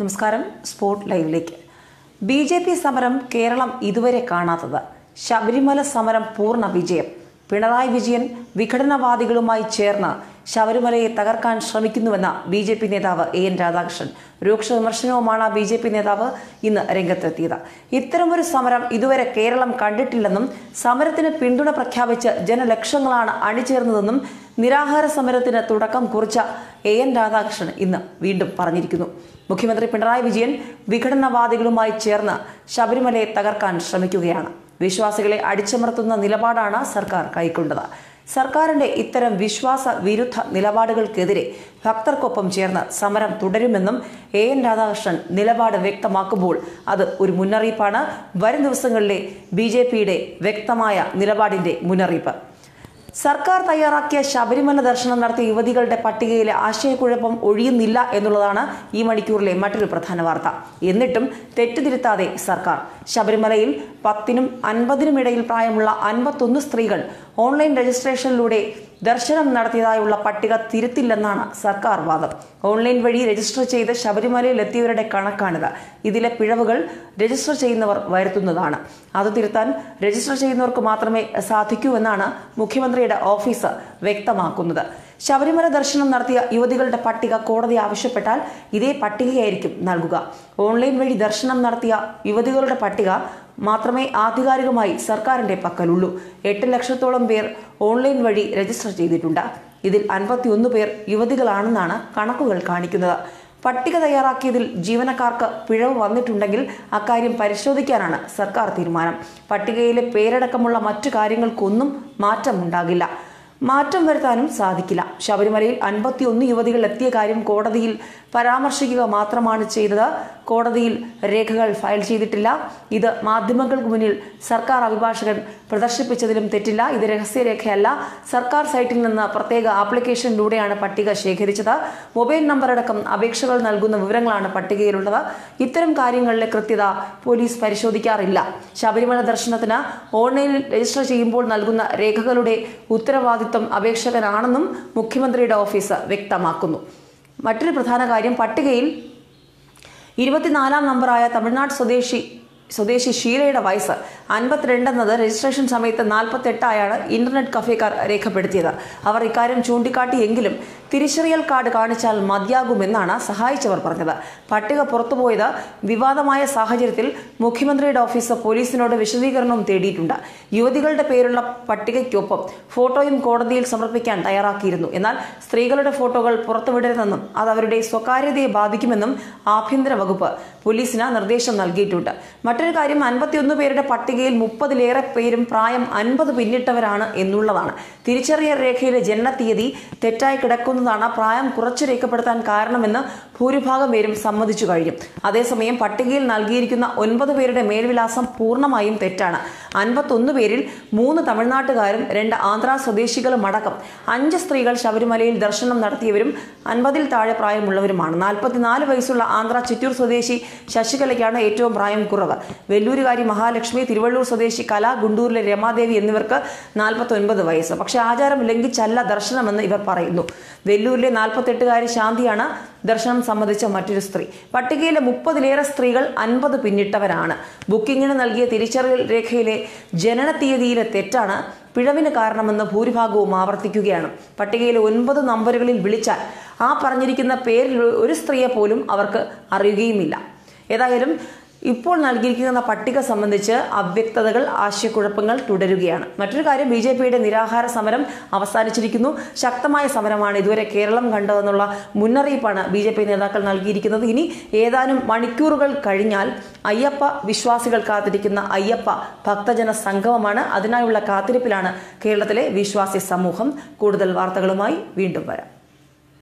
നമസ്കാരം. സ്പോർട്ട് ലൈവിലേക്ക്. B J P സമരം കേരളം ഇതുവരെ കാണാത്തത്. ശബരിമല സമരം പൂർണ വിജയം. പിണറായി വിജയൻ വിഘടനവാദികളുമായി ചേർന്ന് ശബരിമലയെ തകർക്കാൻ ശ്രമിക്കുന്നുവെന്ന ബി ജെ പി നേതാവ് എ എൻ രാധാകൃഷ്ണൻ. രൂക്ഷ വിമർശനവുമാണ് ബി ജെ പി നേതാവ് ഇന്ന് രംഗത്തെത്തിയത്. ഇത്തരമൊരു സമരം ഇതുവരെ കേരളം കണ്ടിട്ടില്ലെന്നും സമരത്തിന് പിന്തുണ പ്രഖ്യാപിച്ച് ജനലക്ഷങ്ങളാണ് അണിചേർന്നതെന്നും നിരാഹാര സമരത്തിന് തുടക്കം കുറിച്ച എ എൻ രാധാകൃഷ്ണൻ ഇന്ന് വീണ്ടും പറഞ്ഞിരിക്കുന്നു. മുഖ്യമന്ത്രി പിണറായി വിജയൻ വിഘടനവാദികളുമായി ചേർന്ന് ശബരിമലയെ തകർക്കാൻ ശ്രമിക്കുകയാണ്. വിശ്വാസികളെ അടിച്ചമർത്തുന്ന നിലപാടാണ് സർക്കാർ കൈക്കൊണ്ടത്. സർക്കാരിന്റെ ഇത്തരം വിശ്വാസ വിരുദ്ധ നിലപാടുകൾക്കെതിരെ ഭക്തർക്കൊപ്പം ചേർന്ന് സമരം തുടരുമെന്നും എ എൻ രാധാകൃഷ്ണൻ നിലപാട് വ്യക്തമാക്കുമ്പോൾ അത് ഒരു മുന്നറിയിപ്പാണ്. വരും ദിവസങ്ങളിലെ ബി വ്യക്തമായ നിലപാടിന്റെ മുന്നറിയിപ്പ്. സർക്കാർ തയ്യാറാക്കിയ ശബരിമല ദർശനം നടത്തിയ യുവതികളുടെ പട്ടികയിലെ ആശയക്കുഴപ്പം ഒഴിയുന്നില്ല എന്നുള്ളതാണ് ഈ മണിക്കൂറിലെ മറ്റൊരു പ്രധാന വാർത്ത. എന്നിട്ടും തെറ്റുതിരുത്താതെ സർക്കാർ. ശബരിമലയിൽ പത്തിനും അൻപതിനും ഇടയിൽ പ്രായമുള്ള അൻപത്തൊന്ന് സ്ത്രീകൾ ഓൺലൈൻ രജിസ്ട്രേഷനിലൂടെ ദർശനം നടത്തിയതായുള്ള പട്ടിക തിരുത്തില്ലെന്നാണ് സർക്കാർ വാദം. ഓൺലൈൻ വഴി രജിസ്റ്റർ ചെയ്ത് ശബരിമലയിൽ എത്തിയവരുടെ കണക്കാണിത്. ഇതിലെ പിഴവുകൾ രജിസ്റ്റർ ചെയ്യുന്നവർ വരുത്തുന്നതാണ്. അത് തിരുത്താൻ രജിസ്റ്റർ ചെയ്യുന്നവർക്ക് മാത്രമേ സാധിക്കൂ എന്നാണ് മുഖ്യമന്ത്രിയുടെ ഓഫീസ് വ്യക്തമാക്കുന്നത്. ശബരിമല ദർശനം നടത്തിയ യുവതികളുടെ പട്ടിക കോടതി ആവശ്യപ്പെട്ടാൽ ഇതേ പട്ടികയായിരിക്കും നൽകുക. ഓൺലൈൻ വഴി ദർശനം നടത്തിയ യുവതികളുടെ പട്ടിക മാത്രമേ ആധികാരികമായി സർക്കാരിന്റെ പക്കലുള്ളൂ. എട്ട് ലക്ഷത്തോളം പേർ ഓൺലൈൻ വഴി രജിസ്റ്റർ ചെയ്തിട്ടുണ്ട്. ഇതിൽ അൻപത്തിയൊന്ന് പേർ യുവതികളാണെന്നാണ് കണക്കുകൾ കാണിക്കുന്നത്. പട്ടിക തയ്യാറാക്കിയതിൽ ജീവനക്കാർക്ക് പിഴവ് വന്നിട്ടുണ്ടെങ്കിൽ അക്കാര്യം പരിശോധിക്കാനാണ് സർക്കാർ തീരുമാനം. പട്ടികയിലെ പേരടക്കമുള്ള മറ്റു കാര്യങ്ങൾക്കൊന്നും മാറ്റമുണ്ടാകില്ല. മാറ്റം വരുത്താനും സാധിക്കില്ല. ശബരിമലയിൽ അൻപത്തിയൊന്ന് യുവതികൾ എത്തിയ കാര്യം കോടതിയിൽ പരാമർശിക്കുക മാത്രമാണ് ചെയ്തത്. കോടതിയിൽ രേഖകൾ ഫയൽ ചെയ്തിട്ടില്ല. ഇത് മാധ്യമങ്ങൾക്ക് മുന്നിൽ സർക്കാർ അഭിഭാഷകൻ പ്രദർശിപ്പിച്ചതിലും തെറ്റില്ല. ഇത് രഹസ്യരേഖയല്ല. സർക്കാർ സൈറ്റിൽ നിന്ന് പ്രത്യേക ആപ്ലിക്കേഷനിലൂടെയാണ് പട്ടിക ശേഖരിച്ചത്. മൊബൈൽ നമ്പറടക്കം അപേക്ഷകൾ നൽകുന്ന വിവരങ്ങളാണ് പട്ടികയിലുള്ളത്. ഇത്തരം കാര്യങ്ങളിലെ കൃത്യത പോലീസ് പരിശോധിക്കാറില്ല. ശബരിമല ദർശനത്തിന് ഓൺലൈനിൽ രജിസ്റ്റർ ചെയ്യുമ്പോൾ നൽകുന്ന രേഖകളുടെ ഉത്തരവാദിത്വം അപേക്ഷകനാണെന്നും മുഖ്യമന്ത്രിയുടെ ഓഫീസ് വ്യക്തമാക്കുന്നു. മറ്റൊരു പ്രധാന കാര്യം പട്ടികയിൽ ഇരുപത്തിനാലാം നമ്പറായ തമിഴ്നാട് സ്വദേശി സ്വദേശി ഷീലയുടെ വയസ്സ് അൻപത്തിരണ്ടെന്നത് രജിസ്ട്രേഷൻ സമയത്ത് നാൽപ്പത്തെട്ടായാണ് ഇന്റർനെറ്റ് കഫേക്കാർ രേഖപ്പെടുത്തിയത്. അവർ ഇക്കാര്യം ചൂണ്ടിക്കാട്ടിയെങ്കിലും തിരിച്ചറിയൽ കാർഡ് കാണിച്ചാൽ മതിയാകുമെന്നാണ് സഹായിച്ചവർ പറഞ്ഞത്. പട്ടിക പുറത്തുപോയത് വിവാദമായ സാഹചര്യത്തിൽ മുഖ്യമന്ത്രിയുടെ ഓഫീസ് പോലീസിനോട് വിശദീകരണവും തേടിയിട്ടുണ്ട്. യുവതികളുടെ പേരുള്ള പട്ടികയ്ക്കൊപ്പം ഫോട്ടോയും കോടതിയിൽ സമർപ്പിക്കാൻ തയ്യാറാക്കിയിരുന്നു. എന്നാൽ സ്ത്രീകളുടെ ഫോട്ടോകൾ പുറത്തുവിടരുതെന്നും അത് അവരുടെ സ്വകാര്യതയെ ബാധിക്കുമെന്നും ആഭ്യന്തര വകുപ്പ് പോലീസിന് നിർദ്ദേശം നൽകിയിട്ടുണ്ട്. മറ്റൊരു കാര്യം അൻപത്തിയൊന്ന് പേരുടെ പട്ടികയിൽ മുപ്പതിലേറെ പേരും പ്രായം അൻപത് പിന്നിട്ടവരാണ് എന്നുള്ളതാണ്. തിരിച്ചറിയൽ രേഖയിലെ ജനനത്തീയതി തെറ്റായി കിടക്കുന്നതാണ് പ്രായം കുറച്ചു രേഖപ്പെടുത്താൻ കാരണമെന്ന് ഭൂരിഭാഗം പേരും സമ്മതിച്ചു കഴിഞ്ഞു. അതേസമയം പട്ടികയിൽ നൽകിയിരിക്കുന്ന ഒൻപത് പേരുടെ മേൽവിലാസം പൂർണമായും തെറ്റാണ്. അൻപത്തൊന്ന് പേരിൽ മൂന്ന് തമിഴ്നാട്ടുകാരും രണ്ട് ആന്ധ്ര സ്വദേശികളും അടക്കം. അഞ്ച് സ്ത്രീകൾ ശബരിമലയിൽ ദർശനം നടത്തിയവരും അൻപതിൽ താഴെ പ്രായമുള്ളവരുമാണ്. നാൽപ്പത്തിനാല് വയസ്സുള്ള ആന്ധ്ര ചിറ്റൂർ സ്വദേശി ശശികലയ്ക്കാണ് ഏറ്റവും പ്രായം കുറവ്. വെല്ലൂരുകാരി മഹാലക്ഷ്മി തിരുവള്ളൂർ സ്വദേശി കല ഗുണ്ടൂരിലെ രമാദേവി എന്നിവർക്ക് നാൽപ്പത്തി ഒൻപത് വയസ്സ്. പക്ഷെ ആചാരം ലംഘിച്ചല്ല ദർശനമെന്ന് ഇവർ പറയുന്നു. വെല്ലൂരിലെ നാൽപ്പത്തെട്ടുകാരി ശാന്തിയാണ് ദർശനം സംബന്ധിച്ച മറ്റൊരു സ്ത്രീ. പട്ടികയിലെ മുപ്പതിലേറെ സ്ത്രീകൾ അൻപത് പിന്നിട്ടവരാണ്. ബുക്കിങ്ങിന് നൽകിയ തിരിച്ചറിയൽ രേഖയിലെ ജനന തീയതിയിലെ തെറ്റാണ് പിഴവിന് കാരണമെന്ന് ഭൂരിഭാഗവും ആവർത്തിക്കുകയാണ്. പട്ടികയിലെ ഒൻപത് നമ്പറുകളിൽ വിളിച്ചാൽ ആ പറഞ്ഞിരിക്കുന്ന പേരിൽ ഒരു സ്ത്രീയെ പോലും അവർക്ക് അറിയുകയുമില്ല. ഏതായാലും ഇപ്പോൾ നൽകിയിരിക്കുന്ന പട്ടിക സംബന്ധിച്ച് അവ്യക്തതകൾ ആശയക്കുഴപ്പങ്ങൾ തുടരുകയാണ്. മറ്റൊരു കാര്യം ബി ജെ പിയുടെ നിരാഹാര സമരം അവസാനിച്ചിരിക്കുന്നു. ശക്തമായ സമരമാണ് ഇതുവരെ കേരളം കണ്ടതെന്നുള്ള മുന്നറിയിപ്പാണ് ബി ജെ പി നേതാക്കൾ നൽകിയിരിക്കുന്നത്. ഇനി ഏതാനും മണിക്കൂറുകൾ കഴിഞ്ഞാൽ അയ്യപ്പ വിശ്വാസികൾ കാത്തിരിക്കുന്ന അയ്യപ്പ ഭക്തജന സംഗമമാണ്. അതിനായുള്ള കാത്തിരിപ്പിലാണ് കേരളത്തിലെ വിശ്വാസി സമൂഹം. കൂടുതൽ വാർത്തകളുമായി വീണ്ടും വരാം.